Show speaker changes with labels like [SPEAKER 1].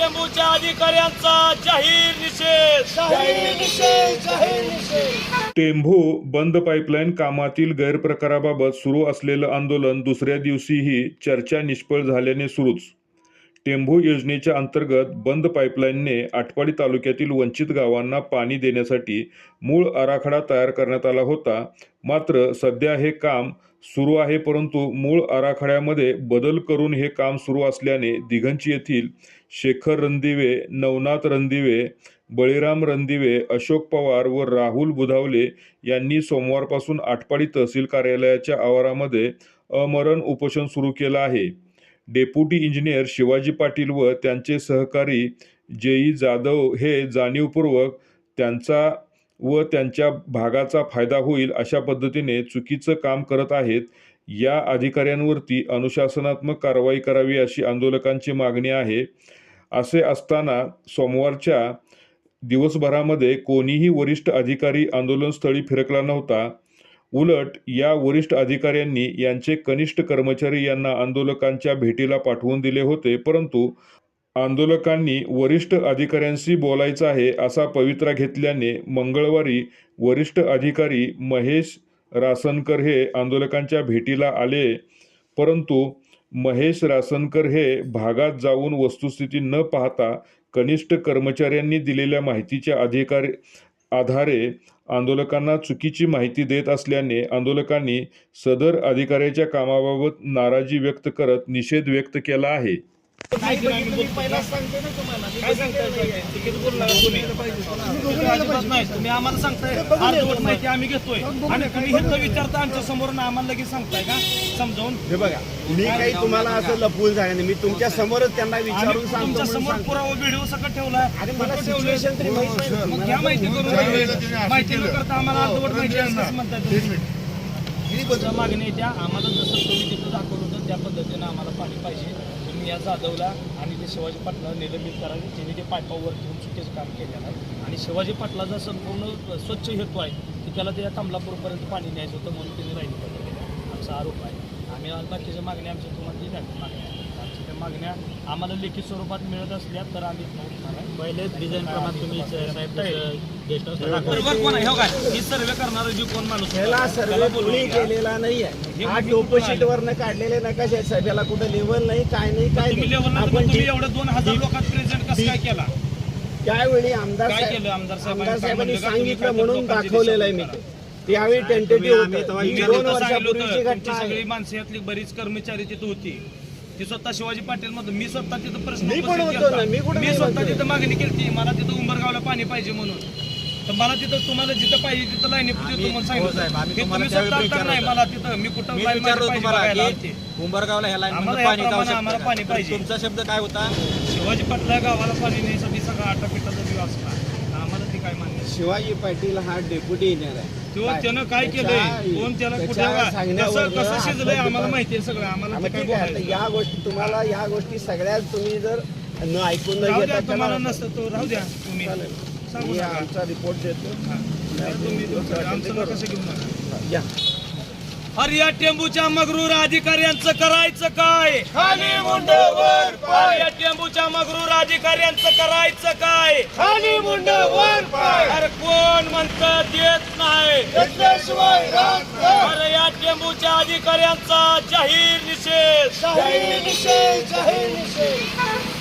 [SPEAKER 1] टेंबूच्या अधिकाऱ्यांचा जाहीर निषेध.
[SPEAKER 2] जाहीर निषेध जाहीर निषेध.
[SPEAKER 3] टेंभू बंद पाईपलाईन कामातील गैरप्रकाराबाबत सुरू असलेलं आंदोलन दुसऱ्या दिवशीही चर्चा निष्फळ झाल्याने सुरूच. टेंभू योजनेच्या अंतर्गत बंद पाईपलाईनने आटपाडी तालुक्यातील वंचित गावांना पाणी देण्यासाठी मूळ आराखडा तयार करण्यात आला होता. मात्र सध्या हे काम सुरू आहे परंतु मूळ आराखड्यामध्ये बदल करून हे काम सुरू असल्याने दिघंची येथील शेखर रणदिवे नवनाथ रणदिवे बळीराम रणदिवे अशोक पवार व राहुल बुधावले यांनी सोमवारपासून आटपाडी तहसील कार्यालयाच्या आवारामध्ये अमरण उपोषण सुरू केलं आहे. डेप्युटी इंजिनियर शिवाजी पाटील व त्यांचे सहकारी जेई जाधव हे जाणीवपूर्वक त्यांचा व त्यांच्या भागाचा फायदा होईल अशा पद्धतीने चुकीचं काम करत आहेत. या अधिकाऱ्यांवरती अनुशासनात्मक कारवाई करावी अशी आंदोलकांची मागणी आहे. असे असताना सोमवारच्या दिवसभरामध्ये कोणीही वरिष्ठ अधिकारी आंदोलनस्थळी फिरकला नव्हता. उलट या वरिष्ठ अधिकाऱ्यांनी यांचे कनिष्ठ कर्मचारी यांना आंदोलकांच्या भेटीला पाठवून दिले होते परंतु आंदोलकांनी वरिष्ठ अधिकाऱ्यांशी बोलायचं आहे असा पवित्रा घेतल्याने मंगळवारी वरिष्ठ अधिकारी महेश रासनकर हे आंदोलकांच्या भेटीला आले परंतु महेश रासनकर हे भागात जाऊन वस्तुस्थिती न पाहता कनिष्ठ कर्मचाऱ्यांनी दिलेल्या माहितीच्या अधिकार आधारे आंदोलकांना चुकीची माहिती देत असल्याने आंदोलकांनी सदर अधिकाऱ्याच्या कामाबाबत नाराजी व्यक्त करत निषेध व्यक्त केला आहे.
[SPEAKER 1] तुम्ही आम्हाला सांगताय. माहिती आम्ही घेतोय. आणि तुम्ही हे विचारता आमच्यासमोर ना आम्हाला लगेच सांगताय का? समजावून.
[SPEAKER 4] हे बघा मी काही तुम्हाला असं लपवून सांगा नाही. मी तुमच्या समोरच त्यांना विचारून सांगतो तुमच्यासमोर.
[SPEAKER 1] पुरावा व्हिडिओ सकट ठेवलाय.
[SPEAKER 2] अरे मला ना.
[SPEAKER 1] मग घ्या माहिती करून. माहिती न करता आम्हाला अर्धवट माहिती असं म्हणताय? तुमच्या मागणी त्या आम्हाला जसं तुम्ही तिथं दाखवलं होतं त्या पद्धतीनं आम्हाला पाणी पाहिजे. तुम्ही या जाधवला आणि ते शिवाजी पाटला निलंबित करावे त्यांनी ते पायपावर ठेवून चुकीचं काम केलेलं आहे. आणि शिवाजी पाटलाचा संपूर्ण स्वच्छ हेतू आहे की त्याला त्या कमलापूरपर्यंत पाणी न्यायचं होतं म्हणून त्यांनी राहिलं आमचा आरोप आहे. आम्ही बाकीच्या मागणी आमच्या तुम्हाला मागणी आहे मागण्या आम्हाला लेखी स्वरूपात मिळत असल्या तर आम्ही आहे
[SPEAKER 5] पहिले डिझाईन प्रमाणे तुम्ही साहेब गेस्ट हाऊस
[SPEAKER 1] बरोबर कोण आहे? हो काय ही सर्वे करणारा जी कोण माणूस
[SPEAKER 4] ह्याला
[SPEAKER 1] त्याला
[SPEAKER 4] सर्वे कुणी. केलेला नाहीये.
[SPEAKER 1] हे
[SPEAKER 4] हा वरनं काढलेले नकाशे आहेत साहेब? याला कुठं लेवल नाही काय नाही काय
[SPEAKER 1] तुम्ही
[SPEAKER 4] नाही. आपण
[SPEAKER 1] एवढं दोन हजार लोकांत प्रेझेंट कसं काय केला?
[SPEAKER 4] त्यावेळी आमदार
[SPEAKER 1] काय
[SPEAKER 4] साहेब-
[SPEAKER 1] केलं? आमदार साहेबांनी?
[SPEAKER 4] सांगितलं म्हणून दाखवलेलं आहे मी. त्यावेळी टेंटेटिव्ह दोन वर्षापूर्वीची
[SPEAKER 1] होतं,
[SPEAKER 4] घटना
[SPEAKER 1] सगळी
[SPEAKER 4] आहे.
[SPEAKER 1] माणसं यातली बरीच कर्मचारी तिथं होती. ती स्वतः शिवाजी पाटील मध्ये मी स्वतः तिथं प्रश्न
[SPEAKER 4] मी पण
[SPEAKER 1] उपस्थित
[SPEAKER 4] होतो
[SPEAKER 1] केलता.
[SPEAKER 4] ना, मी कुठं
[SPEAKER 1] मी
[SPEAKER 4] नाही
[SPEAKER 1] स्वतः
[SPEAKER 4] म्हणतोय.
[SPEAKER 1] तिथं मागणी केली मला तिथं उंबरगावला पाणी पाहिजे म्हणून तर मला तिथं तुम्हाला जिथं पाहिजे तिथं लाईनी
[SPEAKER 5] आम्ही-
[SPEAKER 1] तुम्हाला
[SPEAKER 5] हो
[SPEAKER 1] सांगितलं
[SPEAKER 5] आम्ही तुम्हाला
[SPEAKER 1] तुम्ही
[SPEAKER 5] त्यावेळी
[SPEAKER 1] नाही
[SPEAKER 5] होतं.
[SPEAKER 1] मला तिथं मी कुठं
[SPEAKER 5] मी
[SPEAKER 1] लाईन
[SPEAKER 5] विचारलं
[SPEAKER 1] पाहिजे
[SPEAKER 5] तुम्हाला
[SPEAKER 1] बघायला
[SPEAKER 5] की
[SPEAKER 1] आलते.
[SPEAKER 5] उंबरगावला ह्या लाईन
[SPEAKER 1] आम्हाला
[SPEAKER 5] पाणी जाऊ
[SPEAKER 1] आम्हाला? पाणी पाहिजे.
[SPEAKER 5] तुमचा शब्द काय होता
[SPEAKER 1] शिवाजी पाटला गावाला पाणी नेण्यासाठी सगळा आटापिटाचा जीव असला आम्हाला काय मान्य.
[SPEAKER 4] शिवाजी पाटील हा डेप्युटी इंजिनियर आहे
[SPEAKER 1] तो
[SPEAKER 4] काय?
[SPEAKER 1] त्यानं काय केलंय कोण त्याला कुठं
[SPEAKER 4] त्याच्या
[SPEAKER 1] कसं
[SPEAKER 4] सांगण्यावरनं
[SPEAKER 1] कसं शिजलंय आम्हाला माहिती आहे सगळं आम्हाला ते काय
[SPEAKER 4] ठीक आहे आता
[SPEAKER 1] बोलायचं.
[SPEAKER 4] या गोष्टी तुम्हाला या गोष्टी सगळ्याच तुम्ही जर न ऐकून
[SPEAKER 1] राहू
[SPEAKER 4] घेता
[SPEAKER 1] द्या तुम्हाला
[SPEAKER 4] त्याला-
[SPEAKER 1] नसतं तो राहू द्या तुम्ही
[SPEAKER 4] चालेल.
[SPEAKER 1] सांगू
[SPEAKER 4] मी
[SPEAKER 1] नका.
[SPEAKER 4] आमचा रिपोर्ट देतो
[SPEAKER 1] हा. तुम्ही तुमचं आमचं नका कसं घेऊ नका
[SPEAKER 4] या
[SPEAKER 1] अरे या टेंबूच्या मगरूर अधिकाऱ्यांचं करायचं काय? खाली मुंडवर पाय. या टेंबूच्या मगरूर अधिकाऱ्यांचं करायचं काय?
[SPEAKER 2] खाली मुंड वर पाय.
[SPEAKER 1] अरे कोण म्हणतं देत नाही.
[SPEAKER 2] घेतल्याशिवाय राहत नाही.
[SPEAKER 1] अरे या टेंबूच्या अधिकाऱ्यांचा जाहीर निषेध.
[SPEAKER 2] जाहीर निषेध जाहीर निषेध.